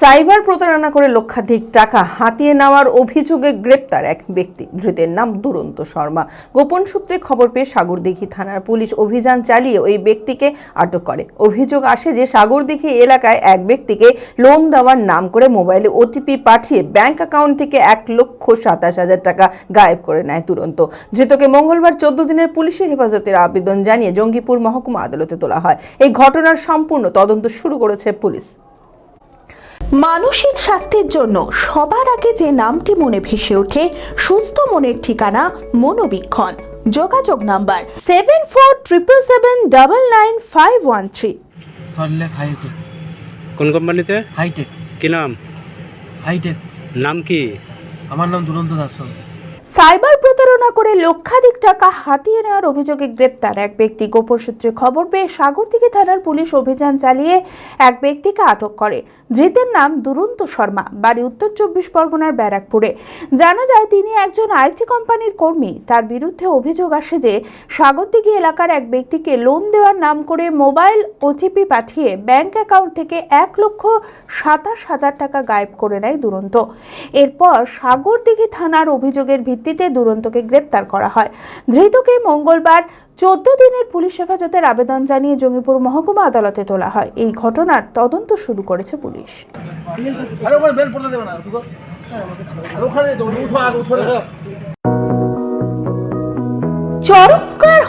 Cyber প্রতারণা করে লক্ষাধিক টাকা হাতিয়ে নেওয়ার অভিযোগে গ্রেপ্তার এক ব্যক্তি। ধৃতের নাম দুরন্ত শর্মা। গোপন সূত্রে খবর পেয়ে সাগরদিঘি থানার পুলিশ অভিযান চালিয়ে ওই ব্যক্তিকে আটক করে। অভিযোগ আসে যে সাগরদিঘি এলাকায় এক ব্যক্তিকে লোন দেওয়ার নাম করে মোবাইলে ওটিপি পাঠিয়ে ব্যাংক অ্যাকাউন্ট থেকে এক লক্ষ সাতাশ হাজার টাকা গায়েব করে নেয় তুরন্ত ধৃতকে মঙ্গলবার চোদ্দ দিনের পুলিশি হেফাজতের আবেদন জানিয়ে জঙ্গিপুর মহকুমা আদালতে তোলা হয়। এই ঘটনার সম্পূর্ণ তদন্ত শুরু করেছে পুলিশ। মানসিক স্বাস্থ্যের জন্য সবার আগে যে নামটি মনে ভেসে ওঠে সুস্থ মনের ঠিকানা মনোবীক্ষণ। যোগাযোগ number seven four triple seven double nine five one three Salt Lake hitech. কোন কোম্পানিতে? হাইটেক। কি নাম? হাইটেক। নাম কি? আমার নাম দুরন্ত দাসন সাইবার প্রতারণা করে লক্ষাধিক টাকা হাতিয়ে নেওয়ার অভিযোগে গ্রেপ্তার এক ব্যক্তি। গোপন সূত্রে খবর পেয়ে সাগরদিঘি থানার পুলিশ অভিযান চালিয়ে এক ব্যক্তিকে আটক করে। ধৃতের নাম দুরন্ত শর্মা, বাড়ি উত্তর চব্বিশ পরগনার ব্যারাকপুরে। জানা যায়, তিনি একজন আইটি কোম্পানির কর্মী। তার বিরুদ্ধে অভিযোগ আসে যে, সাগরদিঘি এলাকার এক ব্যক্তিকে লোন দেওয়ার নাম করে মোবাইল ওটিপি পাঠিয়ে ব্যাংক অ্যাকাউন্ট থেকে এক লক্ষ সাতাশ হাজার টাকা গায়েব করে নেয় দুরন্ত। এরপর সাগরদিঘি থানার অভিযোগের ভিত্তিতে দুরন্তকে গ্রেপ্তার করা হয়। ধৃতকে মঙ্গলবার চোদ্দ দিনের পুলিশ হেফাজতের আবেদন জানিয়ে জঙ্গিপুর মহকুমা আদালতে তোলা হয়। এই ঘটনার তদন্ত শুরু করেছে পুলিশ। আরে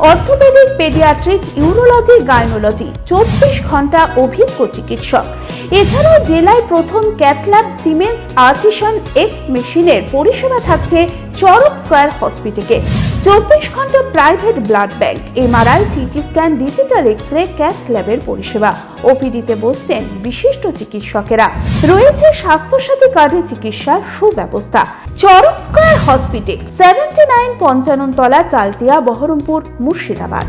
orthopaedic paediatric urology gynaecology, চব্বিশ ঘণ্টা অভিজ্ঞ চিকিৎসক। এছাড়াও জেলায় প্রথম ক্যাথল্যাব সিমেন্স আর্টিসান এক্স মেশিনের পরিষেবা থাকছে চরক স্কয়ার হসপিটালে। চব্বিশ ঘণ্টা private blood bank, MRI, CT scan, digital X ray cath ল্যাবের পরিষেবা। ওপিডিতে বসছেন বিশিষ্ট চিকিৎসকেরা। রয়েছে স্বাস্থ্যসাথী কার্ডে চিকিৎসার সুব্যবস্থা। চরক হসপিটে। সেভেন্টি নাইন পঞ্চানন তলা চালতিয়া বহরমপুর মুর্শিদাবাদ।